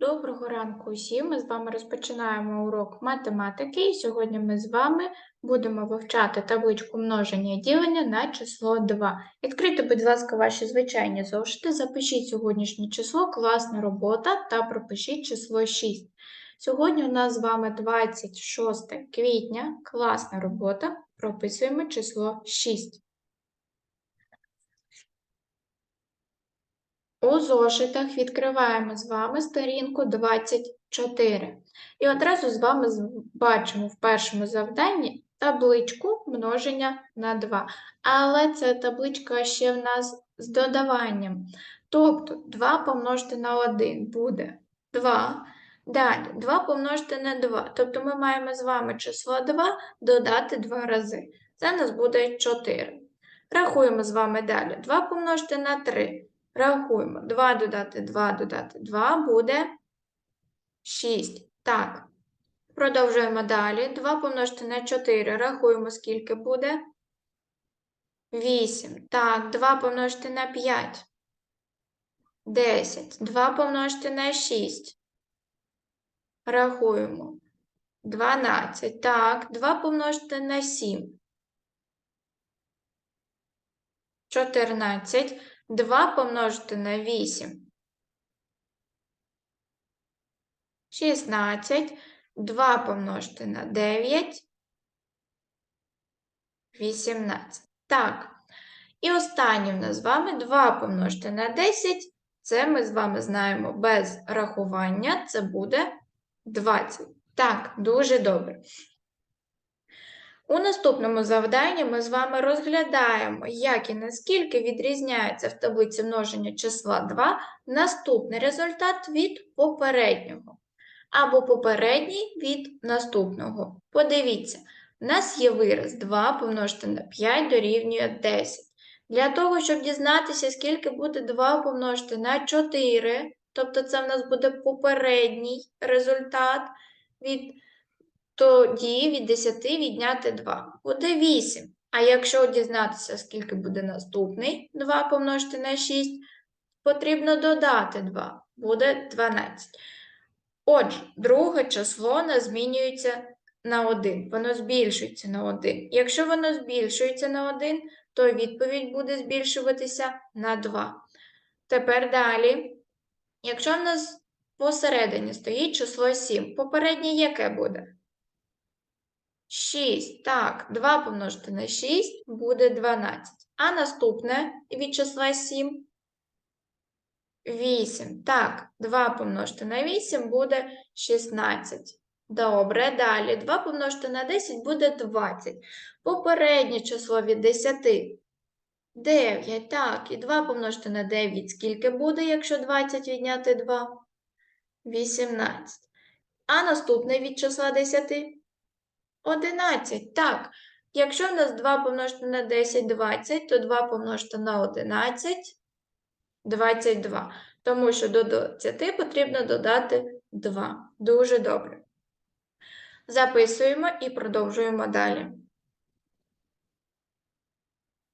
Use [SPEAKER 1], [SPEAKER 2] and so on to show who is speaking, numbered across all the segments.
[SPEAKER 1] Доброго ранку усім. Ми з вами розпочинаємо урок математики, і сьогодні ми з вами будемо вивчати табличку множення і ділення на число 2. Відкрийте, будь ласка, ваші звичайні зошити, запишіть сьогоднішнє число, класна робота та пропишіть число 6. Сьогодні у нас з вами 26 квітня, класна робота, прописуємо число 6. У зошитах відкриваємо з вами сторінку 24. І одразу з вами бачимо в першому завданні табличку множення на 2. Але ця табличка ще в нас з додаванням. Тобто 2 помножити на 1 буде 2. Далі 2 помножити на 2. Тобто ми маємо з вами число 2 додати 2 рази. Це у нас буде 4. Рахуємо з вами далі. 2 помножити на 3. Рахуємо. 2 додати 2 додати 2 буде 6. Так. Продовжуємо далі. 2 помножити на 4. Рахуємо, скільки буде. 8. Так, 2 помножити на 5. 10. 2 помножити на 6. Рахуємо. 12. Так, 2 помножити на 7. 14. 2 помножити на 8. 16. 2 помножити на 9. 18. Так. І останнє в нас з вами 2 помножити на 10. Це ми з вами знаємо без рахування. Це буде 20. Так, дуже добре. У наступному завданні ми з вами розглядаємо, як і наскільки відрізняється в таблиці множення числа 2 наступний результат від попереднього, або попередній від наступного. Подивіться, у нас є вираз 2 помножити на 5 дорівнює 10. Для того, щоб дізнатися, скільки буде 2 помножити на 4, тобто це в нас буде попередній результат від тоді від 10 відняти 2. Буде 8. А якщо дізнатися, скільки буде наступний 2 помножити на 6, потрібно додати 2. Буде 12. Отже, друге число нас змінюється на 1. Воно збільшується на 1. Якщо воно збільшується на 1, то відповідь буде збільшуватися на 2. Тепер далі. Якщо в нас посередині стоїть число 7, попереднє яке буде? 6. Так, 2 помножити на 6 буде 12. А наступне від числа 7 8. Так, 2 помножити на 8 буде 16. Добре, далі 2 помножити на 10 буде 20. Попереднє число від 10 9. Так, і 2 помножити на 9 скільки буде, якщо 20 відняти 2? 18. А наступне від числа 10 11. Так, якщо в нас 2 помножити на 10 20, то 2 помножити на 11 22. Тому що до 20 потрібно додати 2. Дуже добре. Записуємо і продовжуємо далі.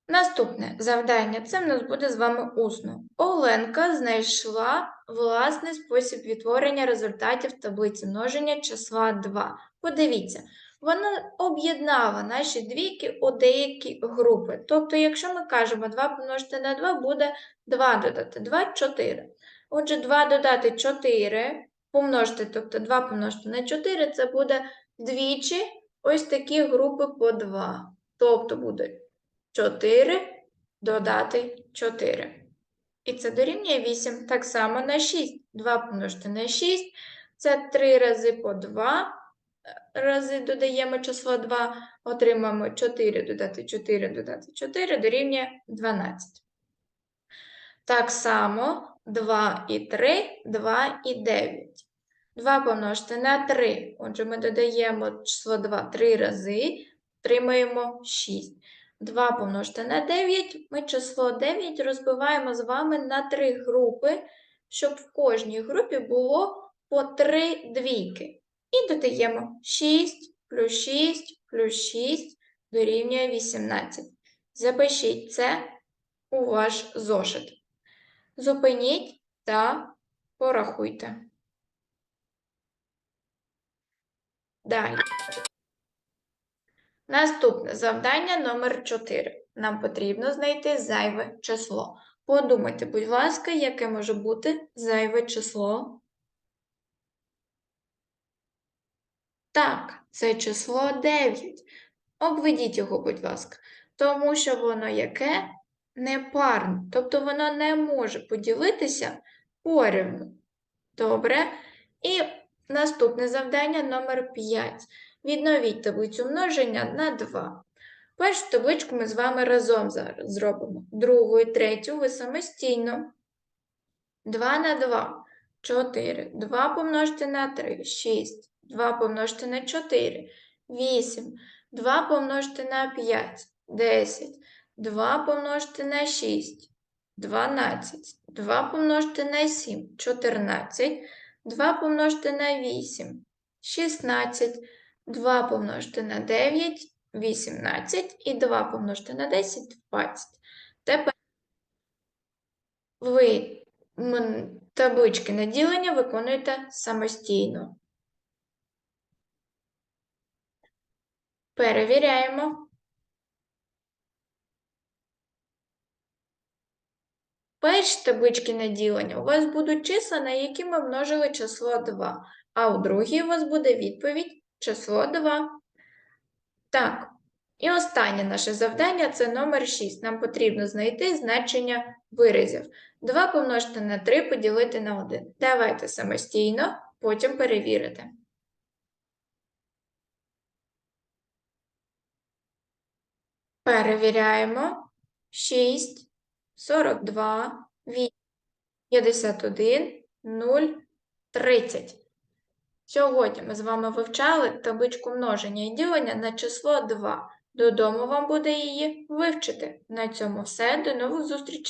[SPEAKER 1] Наступне завдання це в нас буде з вами усно. Оленка знайшла власний спосіб відтворення результатів таблиці множення числа 2. Подивіться, вона об'єднала наші двійки у деякі групи. Тобто, якщо ми кажемо 2 помножити на 2, буде 2 додати 2 4. Отже, 2 додати 4 помножити, тобто 2 помножити на 4, це буде двічі ось такі групи по 2. Тобто буде 4 додати 4. І це дорівнює 8. Так само на 6. 2 помножити на 6. Це 3 рази по 2 рази додаємо число 2, отримаємо 4 додати 4 додати 4 дорівнює 12. Так само 2 і 3, 2 і 9. 2 помножити на 3. Отже, ми додаємо число 2 3 рази, отримаємо 6. 2 помножити на 9, ми число 9 розбиваємо з вами на 3 групи, щоб в кожній групі було по 3 двійки. І додаємо 6 плюс 6 плюс 6 дорівнює 18. Запишіть це у ваш зошит. Зупиніть та Порахуйте. Далі. Наступне завдання номер 4. Нам потрібно знайти зайве число. Подумайте, будь ласка, яке може бути зайве число? Так, це число 9. Обведіть його, будь ласка, тому що воно яке? Непарне, тобто воно не може поділитися порівну. Добре? І наступне завдання номер 5. Відновіть таблицю множення на 2. Першу табличку ми з вами разом зараз зробимо. Другу і третю ви самостійно. 2 на 2 – 4. 2 помножити на 3 – 6. 2 помножити на 4 – 8. 2 помножити на 5 – 10. 2 помножити на 6 – 12. 2 помножити на 7 – 14. 2 помножити на 8 – 16. 2 помножити на 9 – 18. І 2 помножити на 10 – 20. Тепер ви таблички на ділення виконуєте самостійно. Перевіряємо. Перші таблички на ділення у вас будуть числа, на які ми множили число 2, а у другій у вас буде відповідь число 2. Так, і останнє наше завдання це номер 6. Нам потрібно знайти значення виразів. 2 помножити на 3 поділити на 1. Давайте самостійно, потім перевірите. Перевіряємо. 6, 42, 8, 51, 0, 30. Сьогодні ми з вами вивчали табличку множення і ділення на число 2. Додому вам буде її вивчити. На цьому все. До нових зустрічей!